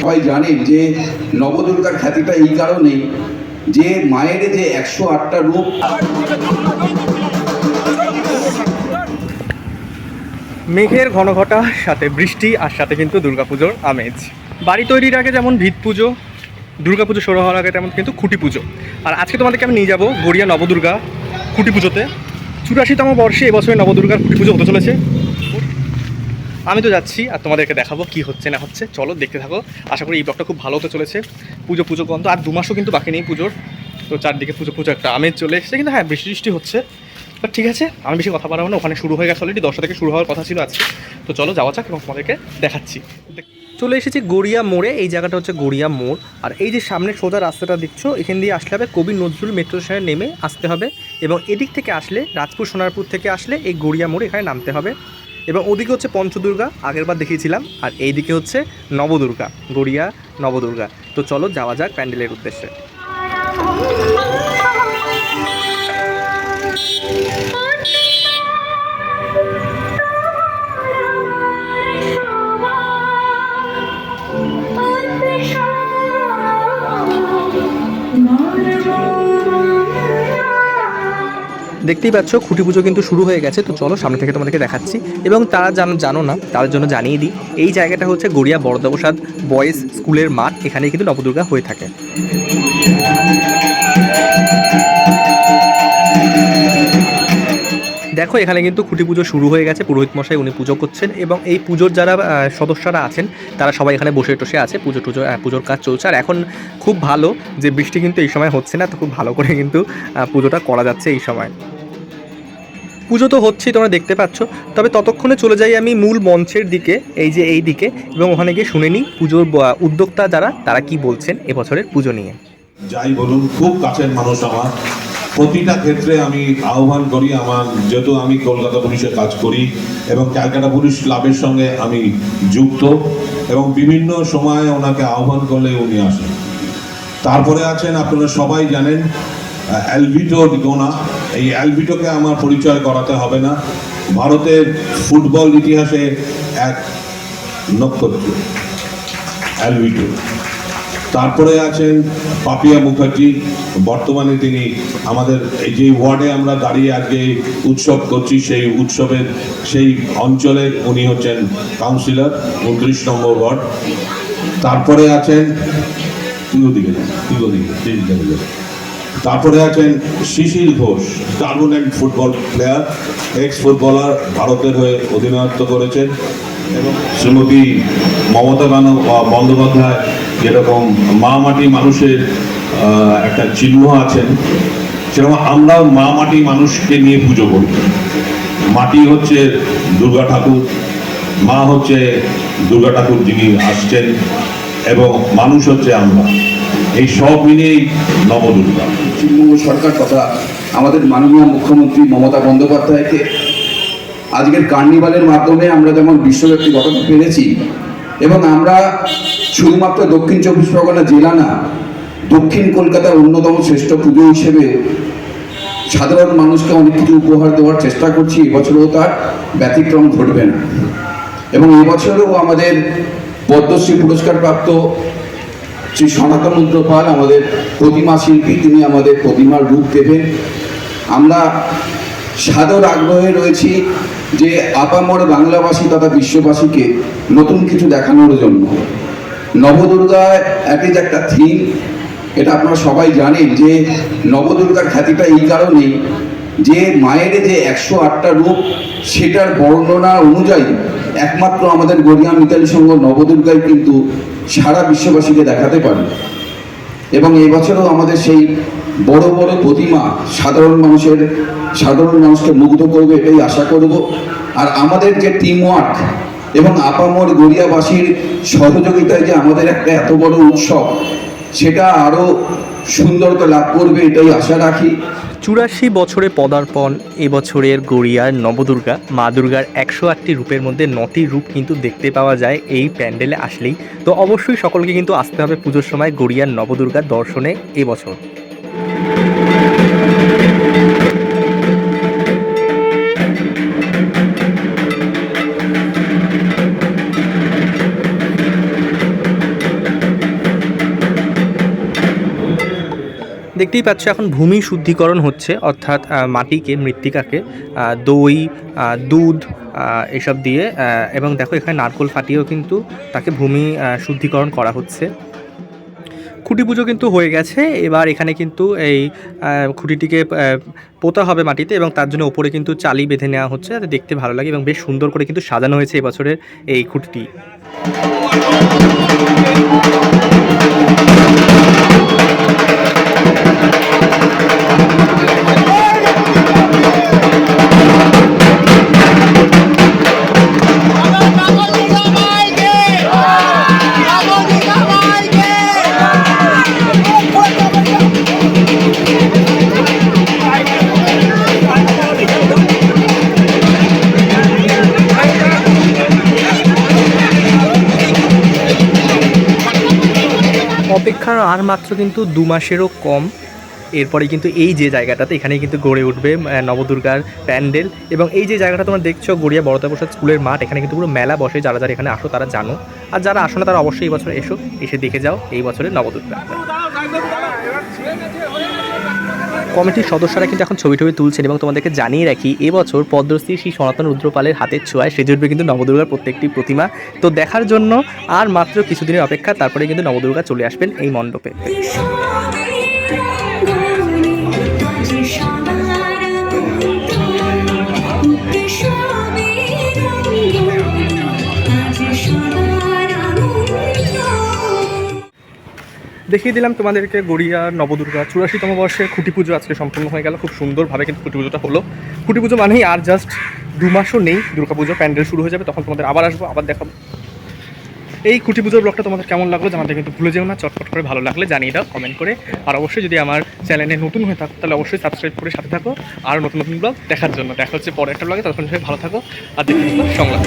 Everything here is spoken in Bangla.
সবাই জানেন যে নবদুর্গার খ্যাতিটা এই কারণেই যে মায়ের যে একশো আটটা রূপ। মেঘের ঘন ঘটা সাথে বৃষ্টি, আর সাথে কিন্তু দুর্গাপুজোর আমেজ। বাড়ি তৈরির আগে যেমন ভিত পুজো দুর্গাপুজো শুরু হওয়ার আগে তেমন কিন্তু খুঁটি পুজো আর আজকে তোমাদেরকে আমি নিয়ে যাব গড়িয়া নবদুর্গা খুঁটি পুজোতে চুরাশিতম বর্ষে এবছরে নবদুর্গার খুঁটি পুজো হতে চলেছে। আমি তো যাচ্ছি আর তোমাদেরকে দেখাবো কি হচ্ছে না হচ্ছে। চলো দেখতে থাকো। আশা করি এই ব্লগটা খুব ভালো হতে চলেছে। পুজো পুজো গন্ধ আর দু মাসও কিন্তু বাকি নেই পুজোর। তো চারদিকে পুজো পুজো একটা আমেজ চলে এসেছে। কিন্তু হ্যাঁ বৃষ্টি বৃষ্টি হচ্ছে। বাট ঠিক আছে, আমি বেশি কথা বাড়াবো না। ওখানে শুরু হয়ে গেছে অলরেডি দশটা থেকে শুরু হওয়ার কথা ছিল আজকে। তো চলো যাওয়া যাক এবং তোমাদেরকে দেখাচ্ছি। চলে এসেছি গড়িয়া মোড়ে, এই জায়গাটা হচ্ছে গড়িয়া মোড়। আর এই যে সামনে সোজা রাস্তাটা দেখছ, এখান দিয়ে আসলে হবে কবি নজরুল মেট্রো স্টেশনে নেমে আসতে হবে এবং এদিক থেকে আসলে রাজপুর সোনারপুর থেকে আসলে এই গড়িয়া মোড়ে এখানে নামতে হবে। এবং ওদিকে হচ্ছে পঞ্চদুর্গা আগেরবার দেখিয়েছিলাম, আর এইদিকে হচ্ছে নবদুর্গা, গড়িয়া নবদুর্গা। তো চলো যাওয়া যাক প্যান্ডেলের উদ্দেশ্যে। দেখতেই পাচ্ছ, খুঁটি পুজো কিন্তু শুরু হয়ে গেছে। তো চলো সামনে থেকে তোমাদেরকে দেখাচ্ছি। এবং তারা জানো জানো না, তাদের জন্য জানিয়ে দিই, এই জায়গাটা হচ্ছে গড়িয়া বড়দাবসাদ বয়েজ স্কুলের মাঠ। এখানে কিন্তু নবদুর্গা হয়ে থাকে। দেখো, এখানে কিন্তু খুঁটি পুজো শুরু হয়ে গেছে। পুরোহিত মশাই উনি পুজো করছেন এবং এই পুজোর যারা সদস্যরা আছেন, তারা সবাই এখানে বসে টসে আছে। পুজো টুজো পুজোর কাজ চলছে। আর এখন খুব ভালো যে বৃষ্টি কিন্তু এই সময় হচ্ছে না, তো খুব ভালো করে কিন্তু পুজোটা করা যাচ্ছে এই সময়। পুজো তো হচ্ছেই, তোমরা দেখতে পাচ্ছ। তবে ততক্ষণে চলে যাই আমি মূল মঞ্চের দিকে, এই যে এই দিকে, এবং ওখানে গিয়ে শুনে নিই পুজোর উদ্যোক্তা যারা, তারা কি বলছেন এবছরের পুজো নিয়ে। যাই বলুন, খুব কাছের মানুষ আমার। প্রতিটা ক্ষেত্রে আমি আহ্বান করি আমার, যেহেতু আমি কলকাতা পুলিশে কাজ করি, এবং ক্যালকাটা পুলিশ ক্লাবের সঙ্গে আমি যুক্ত, এবং বিভিন্ন সময়ে ওনাকে আহ্বান করলে উনি আসেন। তারপরে আছেন, আপনারা সবাই জানেন অ্যালভিটো ডিগোনা। এই অ্যালভিটোকে আমার পরিচয় করাতে হবে না। ভারতের ফুটবল ইতিহাসে এক নক্ষত্র অ্যালভিটো। তারপরে আছেন পাপিয়া মুখার্জি। বর্তমানে তিনি আমাদের এই যে ওয়ার্ডে আমরা দাঁড়িয়ে আজকে উৎসব করছি সেই উৎসবের সেই অঞ্চলে উনি হচ্ছেন কাউন্সিলর উনত্রিশ নম্বর ওয়ার্ড। তারপরে আছেন তুই ওদিকে যা, তুই তারপরে আছেন শিশির ঘোষ, দারুণ এক ফুটবল প্লেয়ার এক্স ফুটবলার ভারতের হয়ে অধিনায়ত্ব করেছেন। এবং শ্রীমতী মমতা বানো- বন্দ্যোপাধ্যায় যেরকম মা মাটি মানুষের একটা চিহ্ন আছেন, সেরকম আমরাও মা মাটি মানুষকে নিয়ে পুজো করি। মাটি হচ্ছে দুর্গা ঠাকুর, মা হচ্ছে দুর্গা ঠাকুর যিনি আসছেন, এবং মানুষ হচ্ছে আমরা। এই সব মিলিয়েই নবদুর্গা। পশ্চিমবঙ্গ সরকার তথা আমাদের মাননীয় মুখ্যমন্ত্রী মমতা বন্দ্যোপাধ্যায়কে আজকের কার্নিভালের মাধ্যমে আমরা যেমন বিশ্বব্যাপী ঘটাতে পেরেছি, এবং আমরা শুধুমাত্র দক্ষিণ চব্বিশ পরগনা জেলা না, দক্ষিণ কলকাতার অন্যতম শ্রেষ্ঠ পুজো হিসেবে সাধারণ মানুষকে অনেক কিছু উপহার দেওয়ার চেষ্টা করছি, এবছরও তার ব্যতিক্রম ঘটবে না। এবং এবছরও আমাদের পদ্মশ্রী পুরস্কার প্রাপ্ত শ্রী সনাতন পাল আমাদের প্রতিমা শিল্পী, তিনি আমাদের প্রতিমার রূপ দেবেন। আমরা সাদর আগ্রহে রয়েছি যে আপামর বাংলাভাষী তথা বিশ্ববাসীকে নতুন কিছু দেখানোর জন্য। নবদুর্গায় এক যে একটা থিম এটা আপনারা সবাই জানেন যে নবদুর্গার খ্যাতিটা এই কারণেই যে মায়ের যে একশো আটটা রূপ, সেটার বর্ণনা অনুযায়ী একমাত্র আমাদের গড়িয়া মিতালি সংঘ নবদুর্গাই কিন্তু সারা বিশ্ববাসীকে দেখাতে পারে এবং এবছরও আমাদের সেই বড় বড় প্রতিমা সাধারণ মানুষের, সাধারণ মানুষকে মুগ্ধ করবে এটাই আশা করব। আর আমাদের যে টিম ওয়ার্ক এবং আপামর গড়িয়াবাসীর সহযোগিতায় যে আমাদের একটা এত বড় উৎসব সেটা আরও সুন্দরতা লাভ করবে, এটাই আশা রাখি। চুরাশি বছরে পদার্পণ এবছরের গড়িয়ার নবদুর্গা, মা দুর্গার একশো আটটি রূপের মধ্যে নটি রূপ কিন্তু দেখতে পাওয়া যায় এই প্যান্ডেলে আসলেই। তো অবশ্যই সকলকে কিন্তু আসতে হবে পুজোর সময় গড়িয়ার নবদুর্গার দর্শনে এবছর দেখতেই পাচ্ছ এখন ভূমি শুদ্ধিকরণ হচ্ছে, অর্থাৎ মাটিকে, মৃত্তিকাকে দই দুধ এসব দিয়ে এবং দেখো এখানে নারকোল ফাটিয়েও কিন্তু তাকে ভূমি শুদ্ধিকরণ করা হচ্ছে। খুঁটি পুজো কিন্তু হয়ে গেছে, এবার এখানে কিন্তু এই খুঁটিটিকে পোতা হবে মাটিতে এবং তার জন্য ওপরে কিন্তু চালি বেঁধে নেওয়া হচ্ছে, যাতে দেখতে ভালো লাগে এবং বেশ সুন্দর করে কিন্তু সাজানো হয়েছে এবছরের এই খুঁটিটি। অপেক্ষার আর মাত্র কিন্তু দু মাসেরও কম। এরপরে কিন্তু এই যে জায়গাটাতে এখানে কিন্তু গড়ে উঠবে নবদুর্গার প্যান্ডেল এবং এই যে জায়গাটা তোমরা দেখছ গড়িয়া বড়তাপ্রসাদ স্কুলের মাঠ, এখানে কিন্তু পুরো মেলা বসে যারা যারা এখানে আসো তারা জানো। আর যারা আসো না তারা অবশ্যই এই বছর এসো, এসে দেখে যাও এই বছরের নবদুর্গা। কমিটির সদস্যরা কিন্তু এখন ছবি টবি তুলছেন এবং তোমাদেরকে জানিয়ে রাখি, এবছর পদ্মশ্রী শ্রী সনাতন রুদ্রপালের হাতের ছোঁয়ায় সেজে জুটবে কিন্তু নবদুর্গার প্রত্যেকটি প্রতিমা। তো দেখার জন্য আর মাত্র কিছুদিনের অপেক্ষা, তারপরে কিন্তু নবদুর্গা চলে আসবেন এই মণ্ডপে। দেখিয়ে দিলাম তোমাদেরকে গড়িয়া, নবদুর্গা, চুরাশিতম বর্ষের খুঁটি পুজো আজকে সম্পূর্ণ হয়ে গেল। খুব সুন্দরভাবে কিন্তু খুঁটি পুজোটা হলো। খুঁটি পুজো মানেই আর জাস্ট দু মাসও নেই, দুর্গা পুজো প্যান্ডেল শুরু হয়ে যাবে, তখন তোমাদের আবার আসব, আবার দেখাবো। এই খুঁটি পুজোর ব্লগটা তোমাদের কেমন লাগল জানাতে কিন্তু ভুলে যেও না, চটপট করে ভালো লাগলে জানিয়ে দাও কমেন্ট করে। আর অবশ্যই যদি আমার চ্যানেলে নতুন হয়ে থাকো, তাহলে অবশ্যই সাবস্ক্রাইব করে সাথে থাকো। আর নতুন নতুন ব্লগ দেখার জন্য, দেখা হচ্ছে পরে একটা ব্লগে তখন সবাই ভালো থাকো, আর দেখে সংলাপ